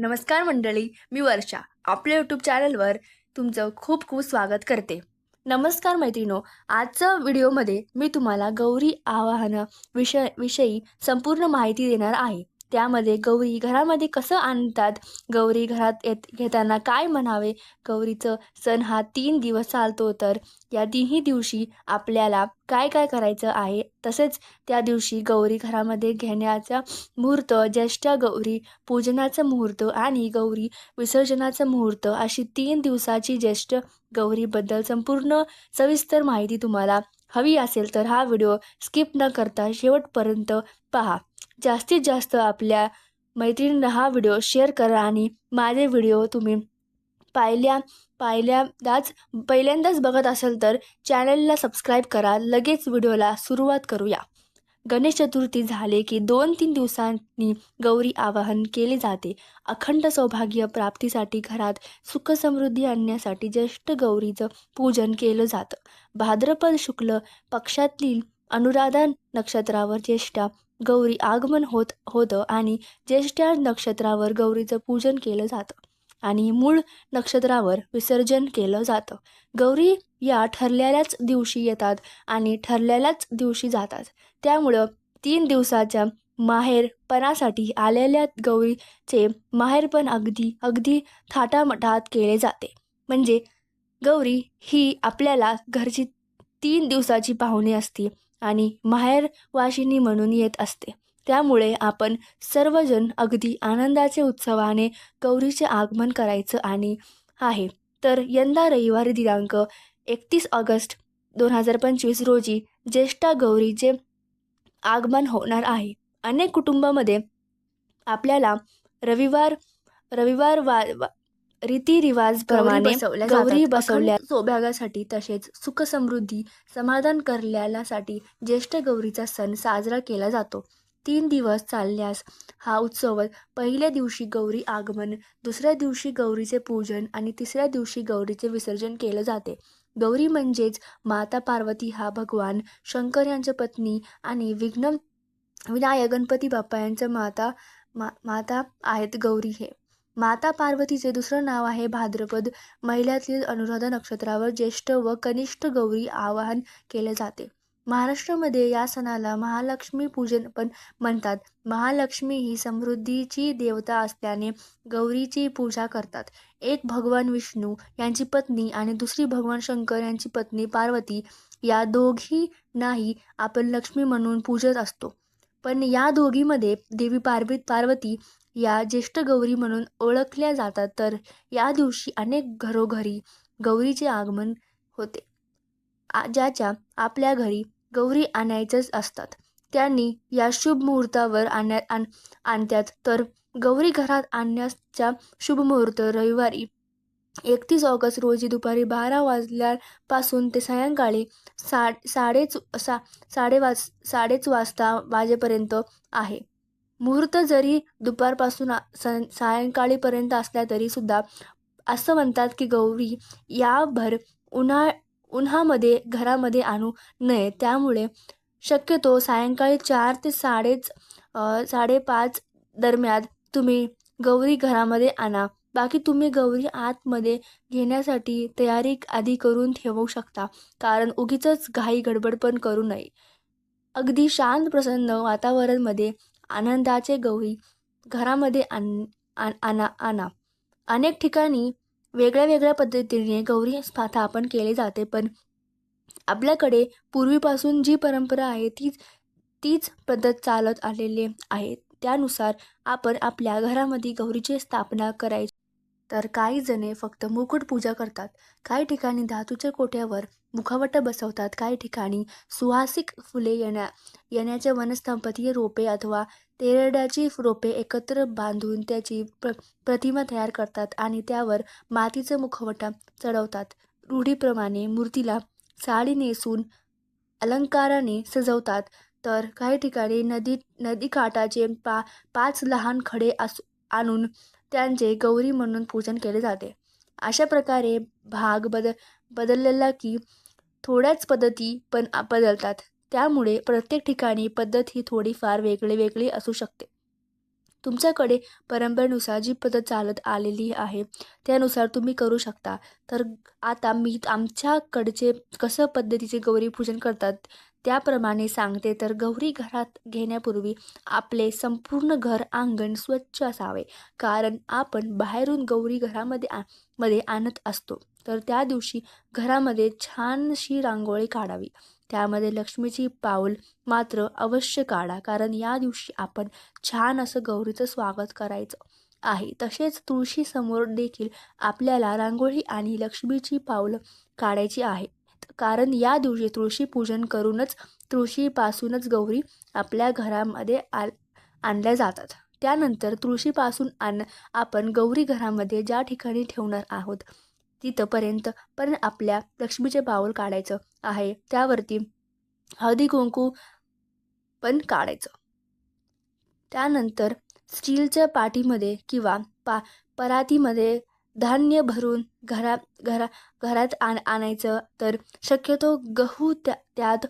नमस्कार मंडळी मी वर्षा. आपल्या यूट्यूब चॅनलवर तुमचं खूप खूप स्वागत करते. नमस्कार मैत्रिणो आजच्या व्हिडिओमध्ये मी तुम्हाला गौरी आवाहन विषय विषयी संपूर्ण माहिती देणार आहे. त्यामध्ये गौरी घरामध्ये कसं आणतात? गौरी घरात येत घेताना काय म्हणावे? गौरीचं सण हा तीन दिवस चालतो तर या तिन्ही दिवशी आपल्याला काय काय करायचं आहे? तसेच त्या दिवशी गौरी घरामध्ये घेण्याचा मुहूर्त ज्येष्ठ गौरी पूजनाचं मुहूर्त आणि गौरी विसर्जनाचं मुहूर्त अशी तीन दिवसाची ज्येष्ठ गौरीबद्दल संपूर्ण सविस्तर माहिती तुम्हाला हवी असेल तर हा व्हिडिओ स्किप न करता शेवटपर्यंत पहा. जास्तीत जास्त आपल्या मैत्रिणींना हा व्हिडिओ शेअर करा आणि माझे व्हिडिओ तुम्ही पाहिल्या पाहिल्यांदाच पहिल्यांदाच बघत असेल तर चॅनलला सबस्क्राईब करा. लगेच व्हिडिओला सुरुवात करूया. गणेश चतुर्थी झाले की दोन तीन दिवसांनी गौरी आवाहन केले जाते. अखंड सौभाग्य प्राप्तीसाठी घरात सुख समृद्धी आणण्यासाठी ज्येष्ठ गौरीचं पूजन केलं जातं. भाद्रपद शुक्ल पक्षातील अनुराधा नक्षत्रावर ज्येष्ठा गौरी आगमन होत होतं आणि ज्येष्ठ्या नक्षत्रावर गौरीचं पूजन केलं जातं आणि मूळ नक्षत्रावर विसर्जन केलं जातं. गौरी या ठरलेल्याच दिवशी येतात आणि ठरलेल्याच दिवशी जातात. त्यामुळं तीन दिवसाच्या माहेरपणासाठी आलेल्या गौरीचे माहेरपण अगदी अगदी थाटामठात केले जाते. म्हणजे गौरी ही आपल्याला घरची तीन दिवसाची पाहुणी असते. आणि माहेरवाशिनी म्हणून येत असते. त्यामुळे आपण सर्वजण अगदी आनंदाचे उत्सवाने गौरीचे आगमन करायचं आणि आहे. तर यंदा रविवारी दिनांक एकतीस ऑगस्ट दोन हजार पंचवीस रोजी ज्येष्ठा गौरीचे आगमन होणार आहे. अनेक कुटुंबामध्ये आपल्याला रविवार रविवार वा वा- रीतिरिवाजप्रमाणे गौरी बसवल्या सौभागासाठी तसेच सुख समृद्धी समाधान करल्यासाठी ज्येष्ठ गौरीचा सण साजरा केला जातो. तीन दिवस चालल्यास हा उत्सव पहिल्या दिवशी गौरी आगमन दुसऱ्या दिवशी गौरीचे पूजन आणि तिसऱ्या दिवशी गौरीचे विसर्जन केलं जाते. गौरी म्हणजेच माता पार्वती हा भगवान शंकर यांच्या पत्नी आणि विघ्न विनायक गणपती बाप्पा यांच्या माता मा माता आहेत गौरी हे. माता पार्वतीचे दुसरं नाव आहे भाद्रपद. महिल्यातील अनुराधा नक्षत्रावर ज्येष्ठ व कनिष्ठ गौरी आवाहन केले जाते. महाराष्ट्रामध्ये या सणाला महालक्ष्मी पूजन पण म्हणतात. महालक्ष्मी ही समृद्धीची देवता असल्याने गौरीची पूजा करतात. एक भगवान विष्णू यांची पत्नी आणि दुसरी भगवान शंकर यांची पत्नी पार्वती या दोघी नाही आपण लक्ष्मी म्हणून पूजत असतो. पण या दोघीमध्ये देवी पार्वी पार्वती या ज्येष्ठ गौरी म्हणून ओळखल्या जातात. तर या दिवशी अनेक घरोघरी गौरीचे आगमन होते आ ज्याच्या आपल्या घरी गौरी आणायचंच असतात. त्यांनी या शुभ मुहूर्तावर आणण्या आण आणतात तर गौरी घरात आणण्याचा शुभ मुहूर्त रविवारी एकतीस ऑगस्ट रोजी दुपारी बारा वाजल्यापासून ते सायंकाळी सा साडेच सा साडे वाज साडेच वाजता वाजेपर्यंत आहे. मुहूर्त जरी दुपारपासून सं सायंकाळीपर्यंत असल्या तरीसुद्धा असं म्हणतात की गौरी याभर उन्हा उन्हामध्ये घरामध्ये आणू नये. त्यामुळे शक्यतो सायंकाळी चार ते साडेच साडेपाच दरम्यान तुम्ही गौरी घरामध्ये आणा. बाकी तुम्ही गौरी आतमध्ये घेण्यासाठी तयारी आधी करून ठेवू शकता कारण उगीचच घाई गडबड पण करू नये. अगदी शांत प्रसन्न वातावरणमध्ये आनंदाचे गौरी घरामध्ये आण आण- आणा आणा. अनेक ठिकाणी वेगळ्या वेगळ्या पद्धतीने गौरी स्थापन केले जाते पण आपल्याकडे पूर्वीपासून जी परंपरा आहे तीच तीच पद्धत चालत आलेली आहे. त्यानुसार आपण आपल्या घरामध्ये गौरीची स्थापना करायची. तर काही जणे फक्त मुकुट पूजा करतात. काही ठिकाणी धातूच्या कोट्यावर मुखवटा बसवतात. काही ठिकाणी सुहासिक फुले येण्या येण्याच्या वनस्पती रोपे अथवा तेरड्याची रोपे एकत्र बांधून त्याची प्र प्रतिमा तयार करतात आणि त्यावर मातीचं मुखवटा चढवतात. रूढीप्रमाणे मूर्तीला साडी नेसून अलंकाराने सजवतात. तर काही ठिकाणी नदी नदीकाठाचे पा पाच लहान खडे असू आणून त्यांचे गौरी म्हणून पूजन केले जाते. अशा प्रकारे भाग बद बदललेला की थोड्याच पद्धती पण बदलतात. त्यामुळे प्रत्येक ठिकाणी पद्धत ही थोडीफार वेगळी वेगळी असू शकते. तुमच्याकडे परंपरेनुसार जी पद्धत चालत आलेली आहे त्यानुसार तुम्ही करू शकता. तर आता मी आमच्याकडचे कसं पद्धतीचे गौरी पूजन करतात त्याप्रमाणे सांगते तर गौरी घरात घेण्यापूर्वी आपले संपूर्ण घर अंगण स्वच्छ असावे. कारण आपण बाहेरून गौरी घरामध्ये आ मध्ये आणत असतो. तर त्या दिवशी घरामध्ये छानशी रांगोळी काढावी. त्यामध्ये लक्ष्मीची पाऊल मात्र अवश्य काढा. कारण या दिवशी आपण छान असं गौरीचं स्वागत करायचं आहे. तसेच तुळशीसमोर देखील आपल्याला रांगोळी आणि लक्ष्मीची पाऊल काढायची आहे. कारण या दिवशी तुळशी पूजन करूनच तुळशीपासूनच गौरी आपल्या घरामध्ये आ आणल्या जातात. त्यानंतर तुळशीपासून आण आपण गौरी घरामध्ये ज्या ठिकाणी ठेवणार आहोत तिथंपर्यंत पण आपल्या लक्ष्मीचे पाऊल काढायचं आहे. त्यावरती हळदी कुंकू पण काढायचं. त्यानंतर स्टीलच्या पाटीमध्ये किंवा पा परातीमध्ये धान्य भरून घरा घरा घरात आण आणायचं. तर शक्यतो गहू त्या त्यात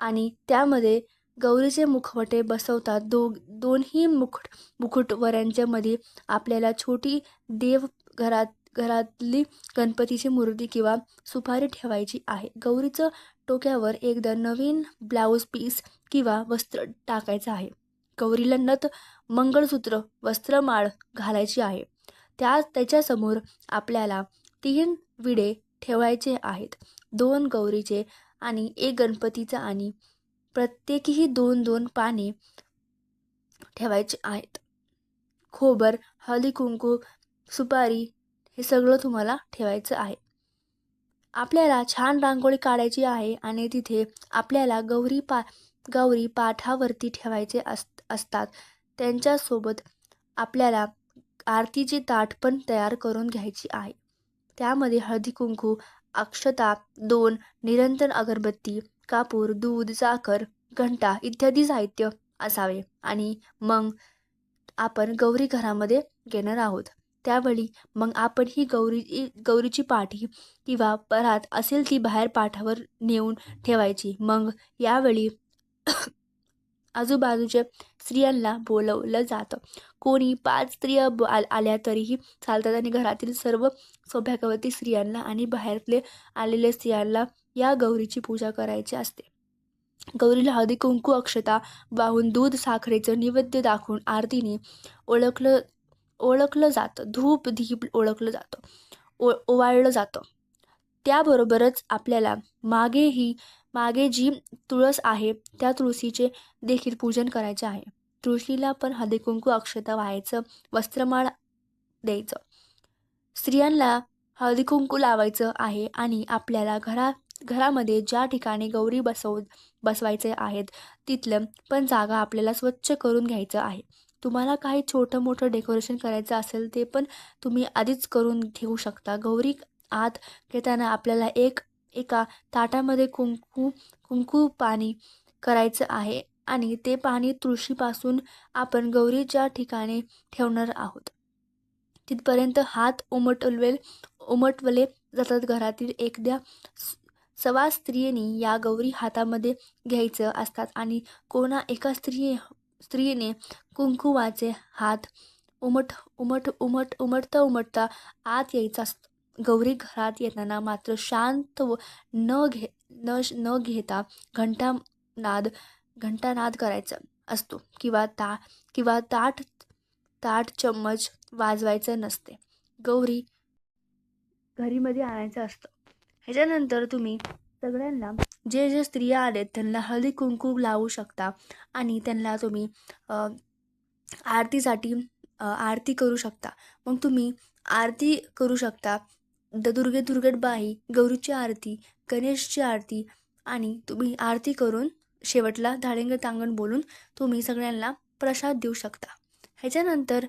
आणि त्यामध्ये गौरीचे मुखवटे बसवतात. दो दोन्ही मुकुट मुखुटवऱ्यांच्यामध्ये आपल्याला छोटी देव घरात घरातली गणपतीची मूर्ती किंवा सुपारी ठेवायची आहे. गौरीचं टोक्यावर एकदा नवीन ब्लाऊज पीस किंवा वस्त्र टाकायचं आहे. गौरीला नथ मंगळसूत्र वस्त्रमाळ घालायची आहे. त्या त्याच्यासमोर आपल्याला तीन विडे ठेवायचे आहेत. दोन गौरीचे आणि एक गणपतीचा आणि प्रत्येकीही दोन दोन पाने ठेवायचे आहेत. खोबर हळदी कुंकू सुपारी हे सगळं तुम्हाला ठेवायचं आहे. आपल्याला छान रांगोळी काढायची आहे आणि तिथे आपल्याला गौरी पा गौरी पाठावरती ठेवायचे अस असतात. त्यांच्यासोबत आपल्याला आरतीची ताट पण तयार करून घ्यायची आहे. त्यामध्ये हळदी कुंकू अक्षता दोन निरंतर अगरबत्ती कापूर दूध साखर घंटा इत्यादी साहित्य असावे. आणि मग आपण गौरी घरामध्ये घेणार आहोत. त्यावेळी मग आपण ही गौरी गौरीची पाठी किंवा परात असेल ती बाहेर पाठावर नेऊन ठेवायची. मग यावेळी आजूबाजूचे स्त्रियांना बोलवलं जातं. कोणी पाच स्त्रिया ब आल्या तरीही चालतात आणि घरातील सर्व सौभाग्यवती स्त्रियांना आणि बाहेरले आलेल्या स्त्रियांना या गौरीची पूजा करायची असते. गौरीला हळदी कुंकू अक्षता वाहून दूध साखरेचं नैवेद्य दाखवून आरतीने ओळखलं ओळखलं जातं. धूप धीप ओळखलं जातं. ओ ओवाळलं जातं. त्याबरोबरच आपल्याला मागेही मागे जी तुळस आहे त्या तुळशीचे देखील पूजन करायचे आहे. तुळशीला पण हळदीकुंकू अक्षता व्हायचं वस्त्रमाळ द्यायचं. स्त्रियांना हळदीकुंकू लावायचं आहे आणि आपल्याला घरा घरामध्ये ज्या ठिकाणी गौरी बसव बसवायचे आहेत तिथलं पण जागा आपल्याला स्वच्छ करून घ्यायचं आहे. तुम्हाला काही छोटं मोठं डेकोरेशन करायचं असेल ते पण तुम्ही आधीच करून ठेवू शकता. गौरी आत घेताना आपल्याला एक एका ताटामध्ये कुंकू कुंकू पाणी करायचं आहे आणि ते पाणी तुळशीपासून आपण गौरीच्या ठिकाणी ठेवणार आहोत. तिथपर्यंत हात उमटवेल उमटवले जातात घरातील एकद्या सवा स्त्रियेनी या गौरी हातामध्ये घ्यायचं असतात आणि कोणा एका स्त्री स्त्रीने कुंकुवाचे हात उमट उमट उमट उमटता उमटता आत यायचं असतं. गौरी घरात येताना मात्र शांत व न घे न न घेता घंटा नाद घंटानाद करायचा असतो किंवा ता किंवा ताट ताट चम्मच वाजवायचं नसते. गौरी घरीमध्ये आणायचं असतं. ह्याच्यानंतर तुम्ही सगळ्यांना जे जे स्त्रिया आलेत त्यांना हळदी कुंकू लावू शकता आणि त्यांना तुम्ही आरतीसाठी आरती करू शकता. मग तुम्ही आरती करू शकता द दुर्गे दुर्गट बाई गौरीची आरती गणेशची आरती आणि तुम्ही आरती करून शेवटला धाडेंग तांगण बोलून तुम्ही सगळ्यांना प्रसाद देऊ शकता. ह्याच्यानंतर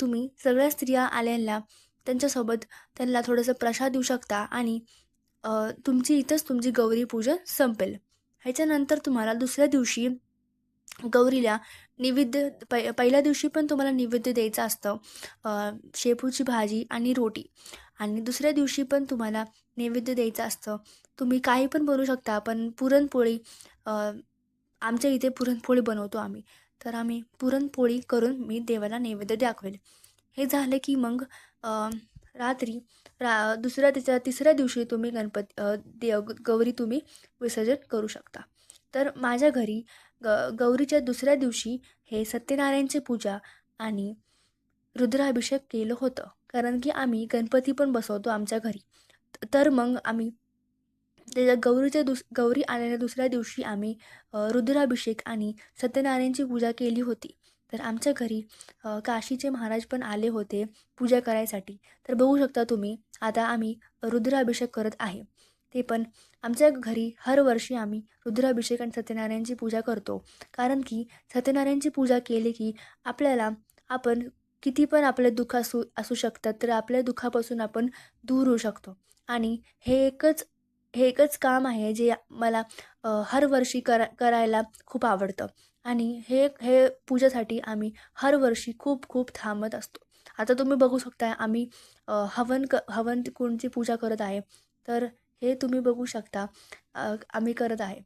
तुम्ही सगळ्या स्त्रिया आल्यांना त्यांच्यासोबत त्यांना थोडंसं प्रसाद देऊ शकता आणि तुमची इथंच तुमची गौरी पूजा संपेल. ह्याच्यानंतर तुम्हाला दुसऱ्या दिवशी गौरीला नैवेद्य पै पहिल्या दिवशी पण तुम्हाला नैवेद्य द्यायचं असतं. शेपूची भाजी आणि रोटी. आणि दुसऱ्या दिवशी पण तुम्हाला नैवेद्य द्यायचं असतं. तुम्ही काही पण बनवू शकता पण पुरणपोळी आमच्या इथे पुरणपोळी बनवतो आम्ही. तर आम्ही पुरणपोळी करून मी देवाला नैवेद्य दाखवेल. हे झालं की मग रात्री रा दुसऱ्या तिच्या तिसऱ्या दिवशी तुम्ही गणपती देव गौरी तुम्ही विसर्जन करू शकता. तर माझ्या घरी ग गौरीच्या दुसऱ्या दिवशी हे सत्यनारायणची पूजा आणि रुद्राभिषेक केलं होतं. कारण की आम्ही गणपती पण बसवतो आमच्या घरी. तर मग आम्ही त्याच्या गौरीच्या दुस गौरी आलेल्या दुसऱ्या दिवशी आम्ही रुद्राभिषेक आणि सत्यनारायणची पूजा केली होती. तर आमच्या घरी काशीचे महाराज पण आले होते पूजा करायसाठी. तर बघू शकता तुम्ही आता आम्ही रुद्राभिषेक करत आहे. ते पण आमच्या घरी हर वर्षी आम्ही रुद्राभिषेक आणि सत्यनारायणची पूजा करतो. कारण की सत्यनारायणची पूजा केली की आपल्याला आपण किती पण आपले दुःख असू असू शकतात तर आपल्या दुःखापासून आपण दूर होऊ शकतो. आणि हे एकच हे एकच काम आहे जे मला हर वर्षी करा करायला खूप आवडतं. आणि हे हे पूजेसाठी आम्ही हर वर्षी खूप खूप थांबत असतो. आता तुम्ही बघू शकता आम्ही हवन क हवन कुंडची पूजा करत आहे. तर हे तुम्ही बघू शकता आम्ही करत आहे.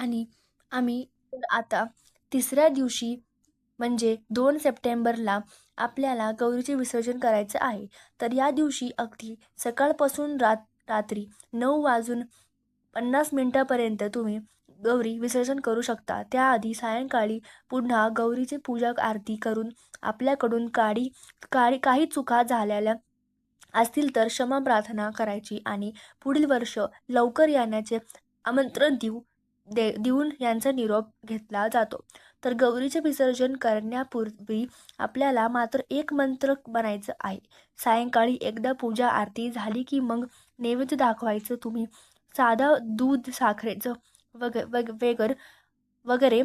आणि आम्ही आता तिसऱ्या दिवशी म्हणजे दोन सप्टेंबरला आपल्याला गौरीचे विसर्जन करायचं आहे. तर या दिवशी अगदी सकाळपासून रात रात्री नऊ वाजून पन्नास मिनटापर्यंत तुम्ही गौरी विसर्जन करू शकता. त्याआधी सायंकाळी पुन्हा गौरीची पूजा आरती करून आपल्याकडून काडी काळी काही चुका झालेल्या असतील तर क्षमा प्रार्थना करायची आणि पुढील वर्ष लवकर येण्याचे आमंत्रण देऊ. दे देऊन यांचा निरोप घेतला जातो. तर गौरीचे विसर्जन करण्यापूर्वी आपल्याला मात्र एक मंत्र बनायचं आहे. सायंकाळी एकदा पूजा आरती झाली की मग नैवेद्य दाखवायचं तुम्ही साधा दूध साखरेचं वग वग वेगर वगैरे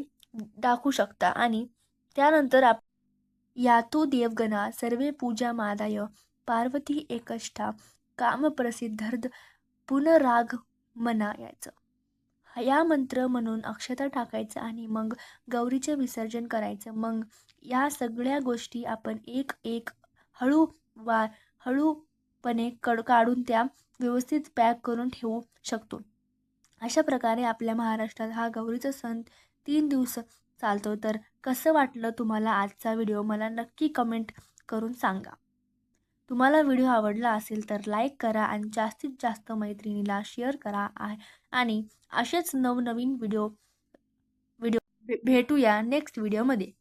दाखवू शकता. आणि त्यानंतर आप यातो देवगणा सर्वे पूजा मादाय पार्वती एकष्टा कामप्रसिद्धर्द पुनराग मना याचं या मंत्र म्हणून अक्षता टाकायचं आणि मग गौरीचे विसर्जन करायचं. मग या सगळ्या गोष्टी आपण एक एक हळू वा हळूपणे कड काढून त्या व्यवस्थित पॅक करून ठेवू शकतो. अशा प्रकारे आपल्या महाराष्ट्रात हा गौरीचा सण तीन दिवस चालतो. तर कसं वाटलं तुम्हाला आजचा व्हिडिओ? मला नक्की कमेंट करून सांगा. तुम्हाला व्हिडिओ आवडला असेल तर लाईक करा आणि जास्तीत जास्त मैत्रिणीला शेअर करा. आहे आणि असेच नवनवीन व्हिडिओ व्हिडिओ भेटूया नेक्स्ट व्हिडिओमध्ये